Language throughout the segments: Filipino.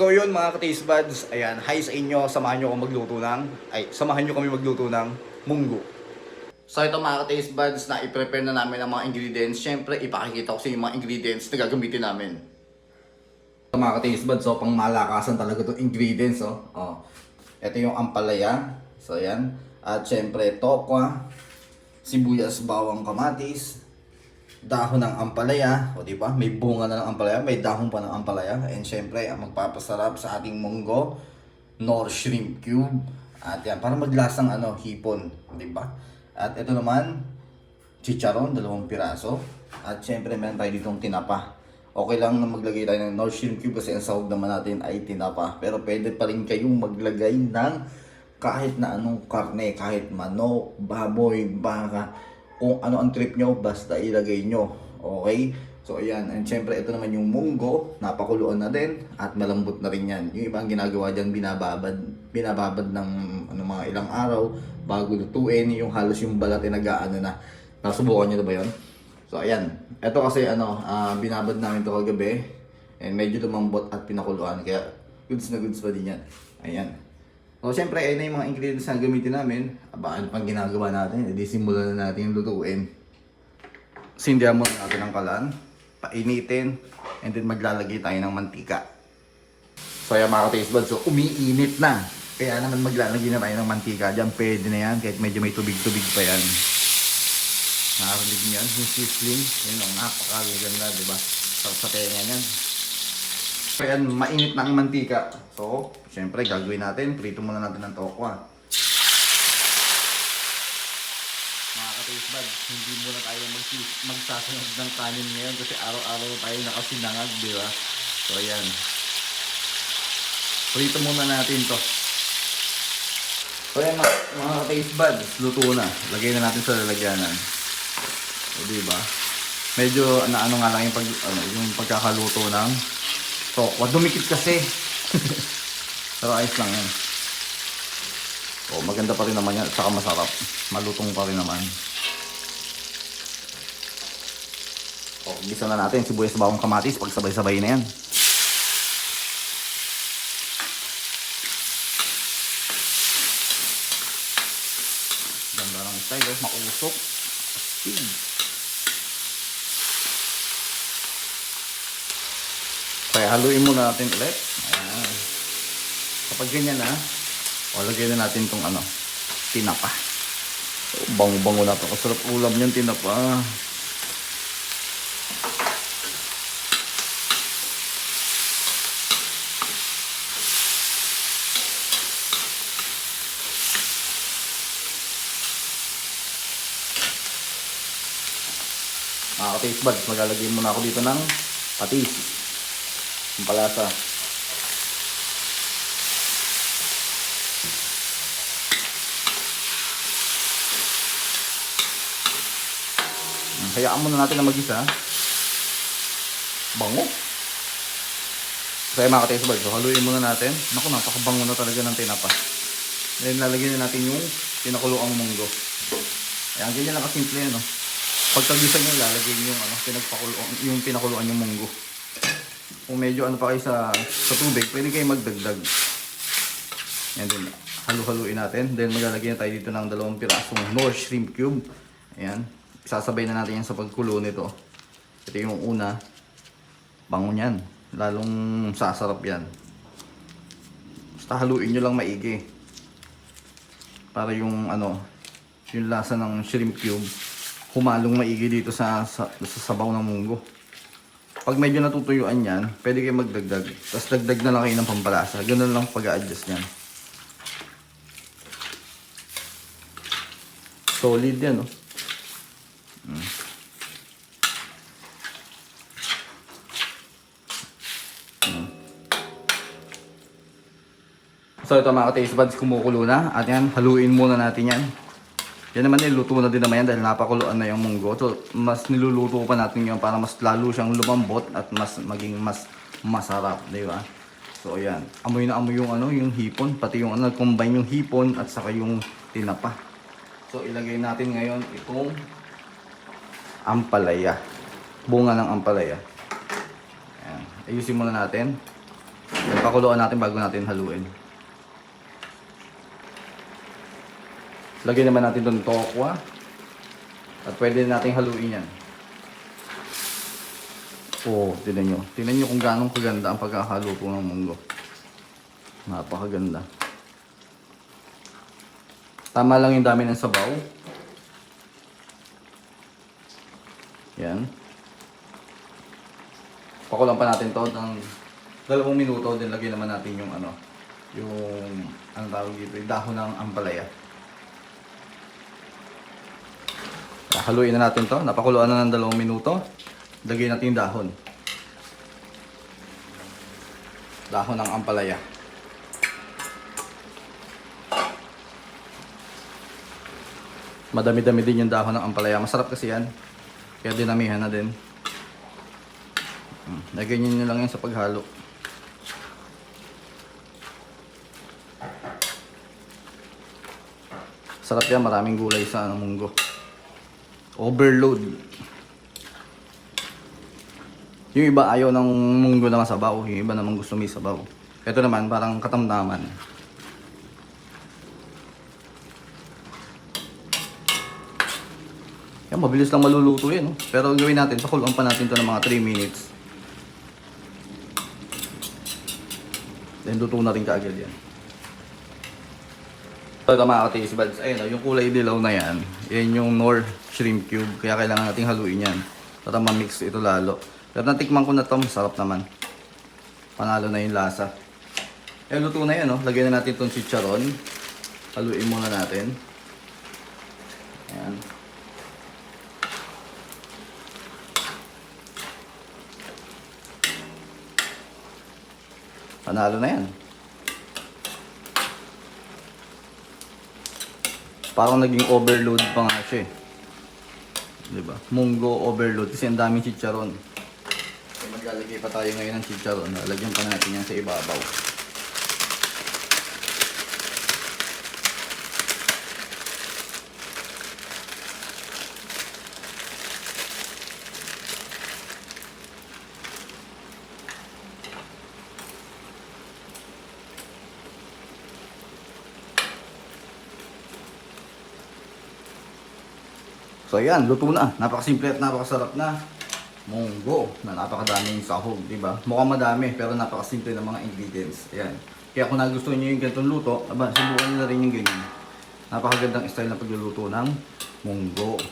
So yun mga ka-taste buds, ayan, hi sa inyo, samahan nyo ako magluto ng, ay, samahan nyo kami magluto ng munggo. So ito mga ka-taste buds, na i-prepare na namin ang mga ingredients. Siyempre, ipakikita ko sa inyo yung mga ingredients na gagamitin namin. Ito mga ka-taste buds, so pang malakasan talaga itong ingredients. Oh. Oh. Ito yung ampalaya, so ayan. At siyempre, tokwa, sibuyas, bawang, kamatis, dahon ng ampalaya, o di ba? May bunga na ng ampalaya, may dahon pa ng ampalaya. And syempre, ang magpapasarap sa ating munggo, nor shrimp cube. At yan, para maglasang ano, hipon, di ba? At ito naman, chicharon, dalawang piraso. At syempre, meron tayo ditong tinapa. Okay lang na maglagay tayo ng nor shrimp cube kasi ang sahog naman natin ay tinapa. Pero pwede pa rin kayong maglagay ng kahit na anong karne, kahit manok, baboy, baka, kung ano ang trip nyo, basta ilagay nyo. Okay? So, ayan. And syempre, ito naman yung munggo. Napakuluan na din. At malambot na rin yan. Yung ibang ginagawa dyan, binababad. Binababad ng ano, mga ilang araw bago lutuin. Yung halos yung balat ay nag-ano na. Nasubukan nyo na ba yun? So, ayan. Ito kasi, ano, ah, binabad namin to kagabi. And medyo lumambot at pinakuluan. Kaya, goods na goods pa din yan. Ayan. So, syempre, ayun na yung mga ingredients na gamitin namin. Aba, ano pang ginagawa natin? E simulan na natin yung lutuin. Sindihan muna natin ang kalan. Painitin. And then maglalagay tayo ng mantika. So, ayan mga ka-taste buds. So, umiinit na. Kaya naman maglalagay na tayo ng mantika. Diyan pwede na yan. Kahit medyo may tubig-tubig pa yan. Nakarinig niyo yan. Yung sizzling. Yun ang napakaganda, di ba? Sa, sa tenga niyan. So yan, mainit na ang mantika. So, syempre gagawin natin, prito muna natin ng tokwa. Mga ka-taste buds, hindi muna tayo magsasunod ng kanin ngayon kasi araw-araw tayo nakasinangag, di ba? So yan. Prito muna natin to. So yan mga, mga ka-taste buds, luto na. Lagay na natin sa lalagyanan. O di ba? Medyo ano, ano nga lang yung, pag, ano, yung pagkakaluto ng So, wag dumikit kasi. Pero lang yan. Oh, maganda pa rin naman yan. At saka masarap. Malutong pa rin naman. Oh, gisa na natin. Sibuyas bawang kamatis. Pag sabay-sabay na yan. Ganda ng style. Oh. Mausok. Astig. Kaya haluin muna natin ulit. Ayan. Kapag ganyan na, o na natin tong ano, tinapa. Bango-bango na to. Kasarap ulam niyan tinapa. Mga ka-taste buds, maglalagay muna ako dito ng patis. Ang palasa. Hayaan muna natin na mag-isa. Bango. Kaya mga ka-taste haluin muna natin. Naku, napakabango na talaga ng tinapa. Then lalagyan na natin yung pinakuloang munggo. Ayan, ganyan lang kasimple no? Pagkagisa nyo, lalagyan yung, ano, pinagpakuloan, yung pinakuluan yung munggo kung medyo ano pa kayo sa, sa tubig, pwede kayo magdagdag. Yan din. Halu-haluin natin. Then maglalagay na tayo dito ng dalawang pirasong North Shrimp Cube. Ayan. Sasabay na natin yan sa pagkulo nito. Ito yung una. Bango niyan. Lalong sasarap yan. Basta haluin nyo lang maigi. Para yung ano, yung lasa ng shrimp cube humalong maigi dito sa, sa, sa sabaw ng munggo. Pag medyo natutuyuan yan, pwede kayo magdagdag. Tapos dagdag na lang kayo ng pampalasa. Ganun lang pag-a-adjust yan. Solid yan, oh. Mm. So ito mga taste buds, kumukulo na. At yan, haluin muna natin yan. Yan naman niluto na din naman yan dahil napakuluan na yung munggo. So, mas niluluto pa natin yan para mas lalo siyang lumambot at mas maging mas masarap, di ba? So, ayan. Amoy na amoy yung ano, yung hipon. Pati yung ano, combine yung hipon at saka yung tinapa. So, ilagay natin ngayon itong ampalaya. Bunga ng ampalaya. Ayan. Ayusin muna natin. Pakuluan natin bago natin haluin. Lagyan naman natin doon tokwa. At pwede nating haluin yan. Oh, tinan nyo. Tinan nyo kung gaano kaganda ang pagkakalo po ng munggo. Napakaganda. Tama lang yung dami ng sabaw. Yan. Pakulang pa natin to ng dalawang minuto. Then lagyan naman natin yung ano, yung, ang tawag dito, yung dahon ng ampalaya. Haluin na natin to. Napakuluan na ng dalawang minuto. Lagyan natin yung dahon. Dahon ng ampalaya. Madami-dami din yung dahon ng ampalaya. Masarap kasi yan. Kaya dinamihan na din. Hmm, Lagyan nyo lang yan sa paghalo. Sarap yan. Maraming gulay sa ano, munggo. Overload. Yung iba ayaw ng munggo na masabaw. Yung iba naman gusto may sabaw. Ito naman parang katamtaman. Yan, mabilis lang maluluto yan. No? Pero gawin natin, pakuluan pa natin to ng mga 3 minutes. Then luto na rin kaagad yan. So ito mga katiis buds, ayun yung kulay dilaw na yan, yan yung Nor Shrimp Cube. Kaya kailangan nating haluin yan. Para ma-mix ito lalo. Pero natikman ko na to, masarap naman. Panalo na yung lasa. Eh, luto na yan, oh. Lagyan na natin itong chicharon. Haluin muna natin. Ayan. Panalo na yan. Parang naging overload pa nga siya eh. Diba? Munggo overload kasi ang daming chicharon. So, maglalagay pa tayo ngayon ng chicharon. Lalagyan pa natin yan sa ibabaw. So ayan, luto na. Napakasimple at napakasarap na munggo na napakadaming sahog, di ba? Mukhang madami pero napakasimple ng mga ingredients. Ayan. Kaya kung nagustuhan niyo yung ganitong luto, aba, subukan niyo na rin yung ganyan. Napakagandang style na pagluluto ng munggo.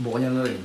Subukan niyo na rin.